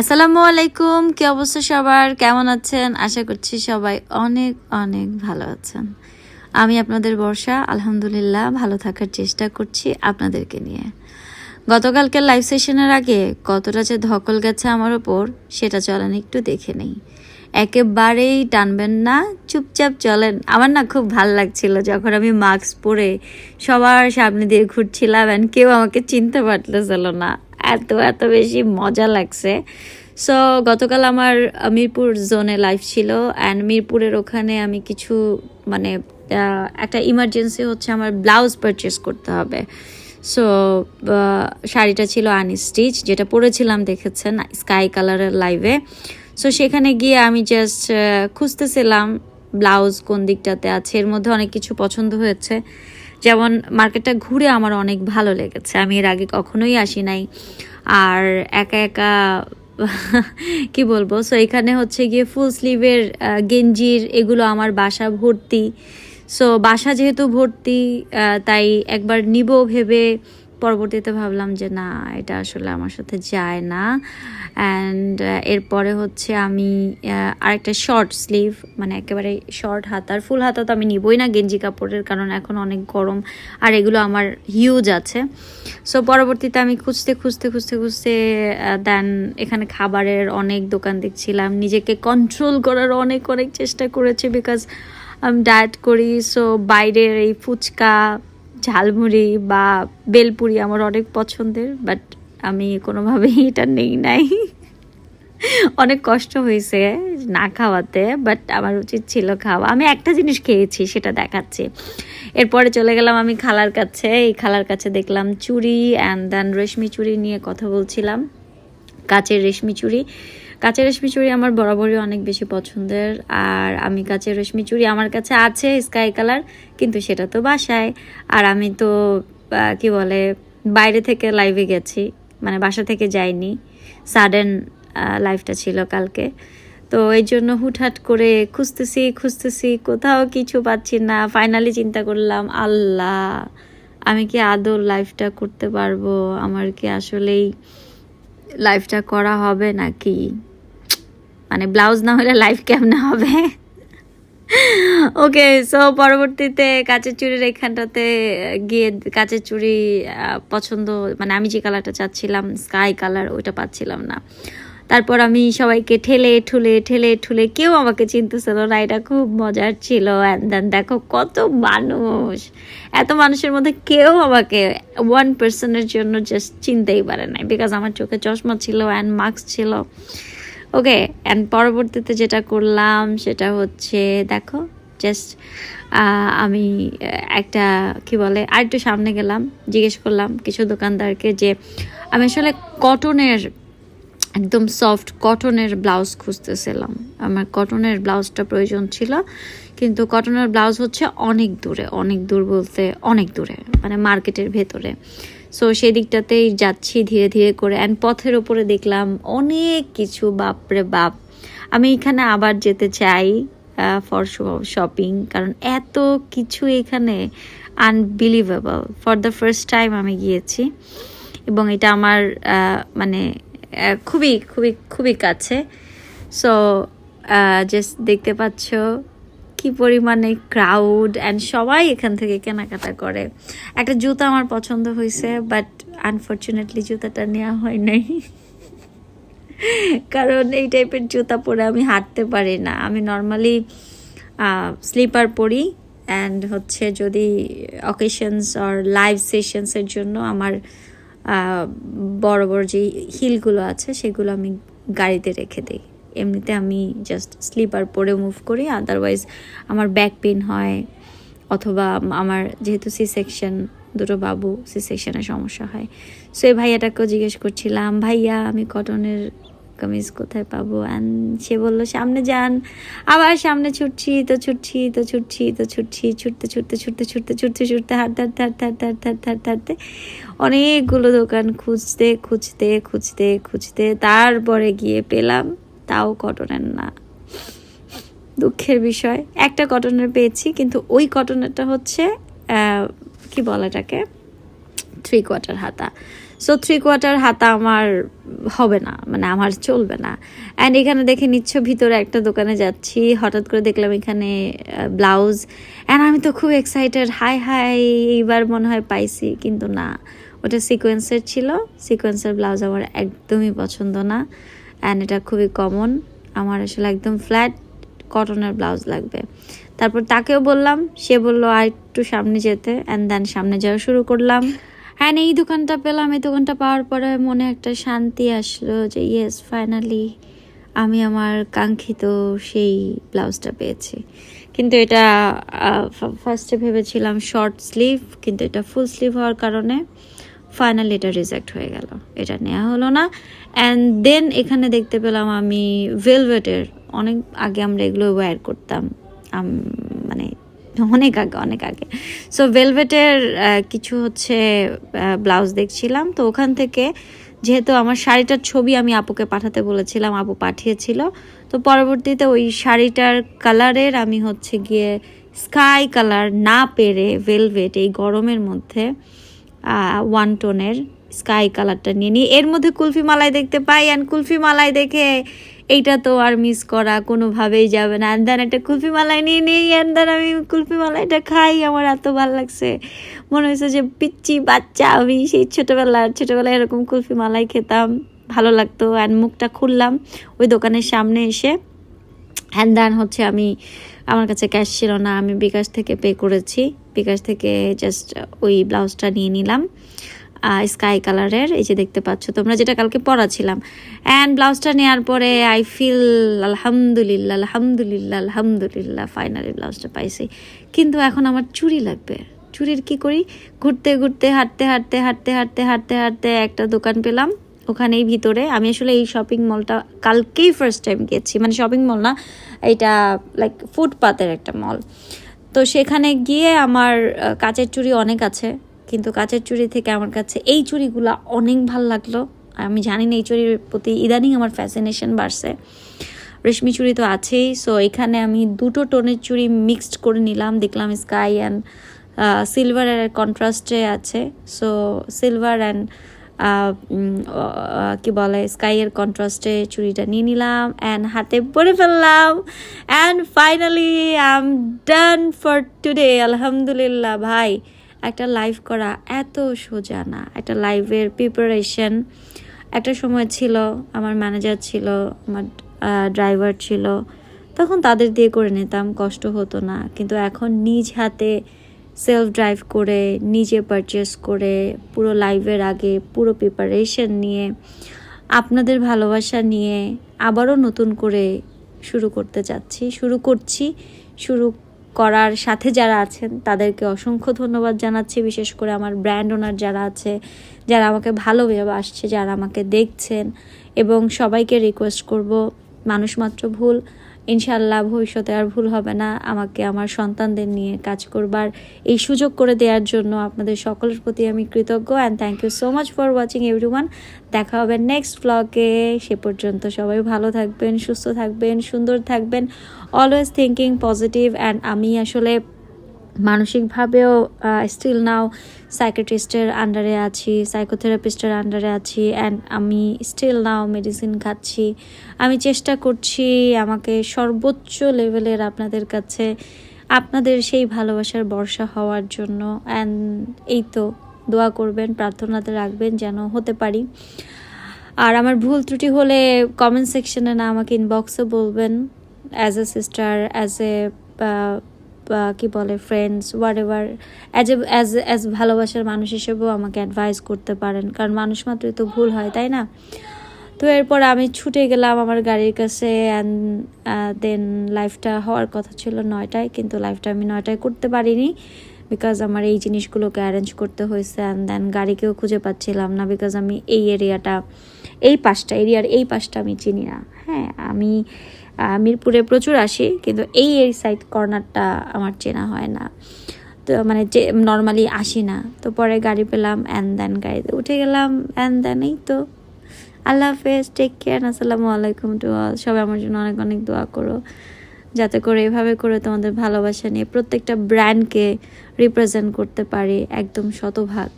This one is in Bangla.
আসসালামু আলাইকুম, কি অবস্থা সবার? কেমন আছেন? আশা করছি সবাই অনেক অনেক ভালো আছেন। আমি আপনাদের বর্ষা, আলহামদুলিল্লাহ, ভালো থাকার চেষ্টা করছি আপনাদেরকে নিয়ে। গতকালকে লাইভ সেশনের আগে কতটা যে ধকল গেছে আমার ওপর সেটা চলেন একটু দেখে নেই। একেবারেই টানবেন না, চুপচাপ চলেন। আমার না খুব ভালো লাগছিল যখন আমি মাস্ক পরে সবার সামনে দিয়ে ঘুরছিলাম অ্যান্ড কেউ আমাকে চিনতে পারতেছিল না। এত এত বেশি মজা লাগছে। সো গতকাল আমার মিরপুর জোনে লাইভ ছিল অ্যান্ড মিরপুরের ওখানে আমি কিছু মানে একটা ইমার্জেন্সি হচ্ছে আমার ব্লাউজ পারচেস করতে হবে। সো শাড়িটা ছিল আনস্টিচ যেটা পরেছিলাম দেখেছেন স্কাই কালারের লাইভে সো সেখানে গিয়ে আমি জাস্ট খুঁজতেছিলাম ব্লাউজ কোন দিকটাতে আছে, এর মধ্যে অনেক কিছু পছন্দ হয়েছে। যেমন মার্কেটটা ঘুরে আমার অনেক ভালো লেগেছে। আমি এর আগে কখনোই আসি নাই। আর একা একা কি বলব? সো এখানে হচ্ছে গিয়ে ফুল স্লিভের গেঞ্জির এগুলো আমার বাসা ভর্তি। সো বাসা যেহেতু ভর্তি তাই একবার নিব ভেবে পরবর্তীতে ভাবলাম যে না, এটা আসলে আমার সাথে যায় না। অ্যান্ড এরপরে হচ্ছে আমি আহ, আরেকটা শর্ট স্লিভ মানে একেবারে শর্ট হাতার ফুল হাতা তো আমি নিবই না গেঞ্জি কাপড়ের কারণ এখন অনেক গরম আর এগুলো আমার হিউজ আছে। সো পরবর্তীতে আমি খুঁজতে খুঁজতে খুঁজতে খুঁজতে দেন এখানে খাবারের অনেক দোকান দেখছিলাম। নিজেকে কন্ট্রোল করার অনেক অনেক চেষ্টা করেছি বিকজ আমি ডায়েট করি। সো বাইরের এই ফুচকা ঝালমুড়ি বা বেলপুরি আমার অনেক পছন্দের বাট আমি কোনোভাবেই এটা নেই নাই। অনেক কষ্ট হয়েছে না খাওয়াতে বাট আমার উচিত ছিল খাওয়া। আমি একটা জিনিস খেয়েছি, সেটা দেখাচ্ছি। এরপরে চলে গেলাম আমি খালার কাছে। এই খালার কাছে দেখলাম চুড়ি অ্যান্ড দেন রেশমি চুড়ি নিয়ে কথা বলছিলাম। কাচের রেশমি চুড়ি। কাঁচের রেশমি চুড়ি আমার বরাবরই অনেক বেশি পছন্দের। আর আমি কাঁচের রেশমি চুড়ি আমার কাছে আছে স্কাই কালার কিন্তু সেটা তো বাসায়। আর আমি তো কি বলে, বাইরে থেকে লাইভে গেছি। মানে বাসা থেকে যাইনি। সাডেন লাইফটা ছিল কালকে। তো এই জন্য হুটহাট করে খুঁজতেছি খুঁজতেছি, কোথাও কিছু পাচ্ছি না। ফাইনালি চিন্তা করলাম, আল্লাহ, আমি কি আদৌ লাইফটা করতে পারব? আমার কি আসলেই লাইফটা করা হবে নাকি? মানে ব্লাউজ না হলে লাইফ কেমনে হবে? ওকে সো পরবর্তীতে কাচের চুড়ির এখানটাতে গিয়ে কাঁচের চুড়ি পছন্দ মানে আমি যে কালারটা চাচ্ছিলাম স্কাই কালার ওইটা পাচ্ছিলাম না। তারপর আমি সবাইকে ঠেলে, ঠুলে ঠেলে, ঠুলে কেউ আমাকে চিনতেছিল না। এটা খুব মজার ছিল। অ্যান্ড দেন দেখো কত মানুষ। এত মানুষের মধ্যে কেউ আমাকে ওয়ান পার্সনের জন্য জাস্ট চিনতেই পারে নাই। বিকজ আমার চোখে চশমা ছিল অ্যান্ড মাস্ক ছিল। ওকে অ্যান্ড পরবর্তীতে যেটা করলাম সেটা হচ্ছে, দেখো জাস্ট আমি একটা কি বলে, আর একটু সামনে গেলাম, জিজ্ঞেস করলাম কিছু দোকানদারকে যে, আমি আসলে কটনের একদম সফট কটনের ব্লাউজ খুঁজতেছিলাম। আমার কটনের ব্লাউজটা প্রয়োজন ছিল, কিন্তু কটনের ব্লাউজ হচ্ছে অনেক দূরে, অনেক দূর বলতে অনেক দূরে মানে মার্কেটের ভেতরে। সো সেই দিকটাতেই যাচ্ছি ধীরে ধীরে করে অ্যান্ড পথের ওপরে দেখলাম অনেক কিছু, বাপরে বাপ। আমি এখানে আবার যেতে চাই ফর শপিং কারণ এত কিছু এখানে unbelievable for the first time আমি গিয়েছি এবং এটা আমার মানে খুবই খুবই খুবই কাছে। সো জাস্ট দেখতে পাচ্ছ কি পরিমাণে ক্রাউড অ্যান্ড সবাই এখান থেকে কেনাকাটা করে। একটা জুতা আমার পছন্দ হয়েছে বাট আনফর্চুনেটলি জুতাটা নেওয়া হয় নাই। কারণ এই টাইপের জুতা পরে আমি হাঁটতে পারি না। আমি নর্মালি স্লিপার পরি অ্যান্ড হচ্ছে যদি অকেশনস অর লাইভ সেশনসের জন্য আমার বড় বড় যে হিলগুলো আছে সেগুলো আমি গাড়িতে রেখে দিই। এমনিতে আমি জাস্ট স্লিপার পরে মুভ করি আদারওয়াইজ আমার ব্যাক পেন হয় অথবা আমার যেহেতু সি সেকশন দুটো বাবু সি সেকশনের সমস্যা হয়। সো এই ভাইয়াটাকেও জিজ্ঞেস করছিলাম, ভাইয়া, আমি কটনের কামিজ কোথায় পাবো? অ্যান্ড সে বলল, সামনে যান। আবার সামনে ছুটছি, তো ছুটছি তো ছুটছি তো ছুটছি, ছুটতে ছুটতে ছুটতে ছুটতে ছুটতে ছুটতে, হাঁটতে হাঁটতে হাঁটতে হাঁটতে হাঁটতে হাঁটতে হাঁটতে অনেকগুলো দোকান খুঁজতে খুঁজতে খুঁজতে খুঁজতে, তারপরে গিয়ে পেলাম। তাও কটনের না। দুঃখের বিষয়। একটা কটনের পেয়েছি, কিন্তু ওই কটনেরটা হচ্ছে কি বলাটাকে থ্রি কোয়ার্টার হাতা। সো থ্রি কোয়ার্টার হাতা আমার হবে না মানে আমার চলবে না। অ্যান্ড এখানে দেখে নিচ্ছ, ভিতরে একটা দোকানে যাচ্ছি, হঠাৎ করে দেখলাম এখানে ব্লাউজ অ্যান্ড আমি তো খুব এক্সাইটেড হাই হাই, এইবার মনে হয় পাইছি, কিন্তু না। ওটা সিকোয়েন্সের ছিল সিকোয়েন্সের ব্লাউজ আমার একদমই পছন্দ না। অ্যান্ড এটা খুবই কমন আমার আসলে একদম ফ্ল্যাট কটনের ব্লাউজ লাগবে। তারপর তাকেও বললাম, সে বলল, আর একটু সামনে যেতে। অ্যান্ড দেন সামনে যাওয়া শুরু করলাম। হ্যাঁ এই দোকানটা পেলাম। এই দোকানটা পাওয়ার পরে মনে একটা শান্তি আসলো যে ইয়েস ফাইনালি আমি আমার কাঙ্ক্ষিত সেই ব্লাউজটা পেয়েছি। কিন্তু এটা ফার্স্টে ভেবেছিলাম শর্ট স্লিভ কিন্তু এটা ফুল স্লিভ হওয়ার কারণে ফাইনালি এটা রিজেক্ট হয়ে গেল। এটা নেওয়া হলো না। অ্যান্ড দেন এখানে দেখতে পেলাম আমি ভেলভেটের অনেক আগে আমরা এগুলো ওয়্যার করতাম। মানে অনেক আগে অনেক আগে। সো ভেলভেটের কিছু হচ্ছে ব্লাউজ দেখছিলাম। তো ওখান থেকে যেহেতু আমার শাড়িটার ছবি আমি আপুকে পাঠাতে বলেছিলাম, আপু পাঠিয়েছিল। তো পরবর্তীতে ওই শাড়িটার কালারের আমি হচ্ছে গিয়ে স্কাই কালার না পেরে ভেলভেট এই গরমের মধ্যে ওয়ান টোনের স্কাই কালারটা নিয়ে নিই। এর মধ্যে কুলফি মালাই দেখতে পাই অ্যান্ড কুলফি মালাই দেখে এইটা তো আর মিস করা, কোনোভাবেই যাবে না। অ্যান্ড দেন একটা কুলফি মালাই নিয়ে নিই অ্যান্ড দেন আমি কুলফি মালাইটা খাই, আমার এত ভালো লাগছে। মনে হয়েছে যে পিচ্ছি বাচ্চা, আমি সেই ছোটোবেলার ছোটোবেলায় এরকম কুলফি মালাই খেতাম, ভালো লাগতো অ্যান্ড মুখটা খুললাম ওই দোকানের সামনে এসে। অ্যান্ড দেন হচ্ছে আমি, আমার কাছে ক্যাশ ছিল না, আমি বিকাশ থেকে পে করেছি। বিকাশ থেকে জাস্ট ওই ব্লাউজটা নিয়ে নিলাম। স্কাই কালারের এই যে দেখতে পাচ্ছ, তোমরা যেটা কালকে পরাছিলাম অ্যান্ড ব্লাউজটা নেওয়ার পরে আই ফিল আলহামদুলিল্লাহ আলহামদুলিল্লাহ আলহামদুলিল্লাহ ফাইনালি ব্লাউজটা পাইছি। কিন্তু এখন আমার চুড়ি লাগবে। চুরির কি করি? ঘুরতে ঘুরতে, হাঁটতে হাঁটতে হাঁটতে হাঁটতে হাঁটতে হাঁটতে একটা দোকান পেলাম। ওখানেই ভিতরে। আমি আসলে এই শপিং মলটা কালকেই ফার্স্ট টাইম গেছি মানে শপিং মল না এটা লাইক ফুটপাতের একটা মল তো সেখানে গিয়ে আমার কাচের চুড়ি অনেক আছে। কিন্তু কাচের চুড়ি থেকে আমার কাছে এই চুড়িগুলো অনেক ভালো লাগল। আমি জানি না এই চুড়ির প্রতি ইদানিং আমার ফ্যাসিনেশন বাড়ছে। রেশমি চুড়ি তো আছেই সো এখানে আমি দুটো টোনের চুড়ি মিক্সড করে নিলাম। দেখলাম স্কাই অ্যান্ড সিলভারের কন্ট্রাস্টে আছে। সো সিলভার অ্যান্ড কি বলে স্কাইয়ের কন্ট্রাস্টে চুড়িটা নিয়ে নিলাম অ্যান্ড হাতে পরে ফেললাম। And finally I am done for today আলহামদুলিল্লাহ, ভাই। একটা লাইভ করা এত সোজা না। একটা লাইভের প্রিপারেশন একটা সময় ছিল, আমার ম্যানেজার ছিল, আমার ড্রাইভার ছিল। তখন তাদের দিয়ে করে নিতাম, কষ্ট হতো না। কিন্তু এখন নিজ হাতে সেলফ ড্রাইভ করে, নিজে পারচেস করে, পুরো লাইভের আগে পুরো প্রিপারেশন নিয়ে, আপনাদের ভালোবাসা নিয়ে আবারও নতুন করে শুরু করতে যাচ্ছি শুরু করছি, শুরু করার সাথে যারা আছেন, তাদেরকে অসংখ্য ধন্যবাদ জানাচ্ছি। বিশেষ করে আমার ব্র্যান্ড ওনার যারা আছে, যারা আমাকে ভালোভাবে আসছে, যারা আমাকে দেখছেন। এবং সবাইকে রিকোয়েস্ট করব, মানুষ মাত্র ভুল। ইনশাল্লাহ ভবিষ্যতে আর ভুল হবে না। আমাকে আমার সন্তানদের নিয়ে কাজ করবার এই সুযোগ করে দেওয়ার জন্য আপনাদের সকলের প্রতি আমি কৃতজ্ঞ। And thank you so much for watching everyone দেখা হবে নেক্সট ব্লগে সে পর্যন্ত সবাই ভালো থাকবেন, সুস্থ থাকবেন, সুন্দর থাকবেন অলওয়েজ থিঙ্কিং পজিটিভ অ্যান্ড আমি আসলে মানসিকভাবেও স্টিল নাও সাইকেট্রিস্টের আন্ডারে আছি সাইকোথেরাপিস্টের আন্ডারে আছি অ্যান্ড আমি স্টিল নাও মেডিসিন খাচ্ছি। আমি চেষ্টা করছি আমাকে সর্বোচ্চ লেভেলের আপনাদের কাছে, আপনাদের সেই ভালোবাসার বর্ষা হওয়ার জন্য। অ্যান্ড এই তো, দোয়া করবেন, প্রার্থনাতে রাখবেন যেন হতে পারি। আর আমার ভুল ত্রুটি হলে কমেন্ট সেকশনে না আমাকে ইনবক্সে বলবেন as a sister as a কি বলে friends whatever as a as as ভালোবাসার মানুষ হিসেবেও আমাকে অ্যাডভাইস করতে পারেন। কারণ মানুষ মাত্রই তো ভুল হয়, তাই না? তো এরপর আমি ছুটে গেলাম আমার গাড়ির কাছে অ্যান্ড দেন লাইফটা হওয়ার কথা ছিল নয়টায়, কিন্তু লাইফটা আমি নয়টায় করতে পারিনি বিকজ আমার এই জিনিসগুলোকে অ্যারেঞ্জ করতে হয়েছে অ্যান্ড দেন গাড়িকেও খুঁজে পাচ্ছিলাম না বিকজ আমি এই এরিয়াটা এই পাশটা, এরিয়ার এই পাশটা আমি চিনি না। হ্যাঁ আমি মিরপুরে প্রচুর আসি, কিন্তু এই এই সাইড কর্নারটা আমার চেনা হয় না। তো মানে যে নর্মালি আসি না। তো পরে গাড়ি পেলাম অ্যান্ড দেন গাড়িতে উঠে গেলাম অ্যান্ড দেন এই তো। আল্লাহ হাফেজ টেক কেয়ার আসসালামু আলাইকুম টু অল সবাই আমার জন্য অনেক অনেক দোয়া করো। যাতে করে এভাবে করে তোমাদের ভালোবাসা নিয়ে প্রত্যেকটা ব্র্যান্ডকে রিপ্রেজেন্ট করতে পারি একদম শতভাগ।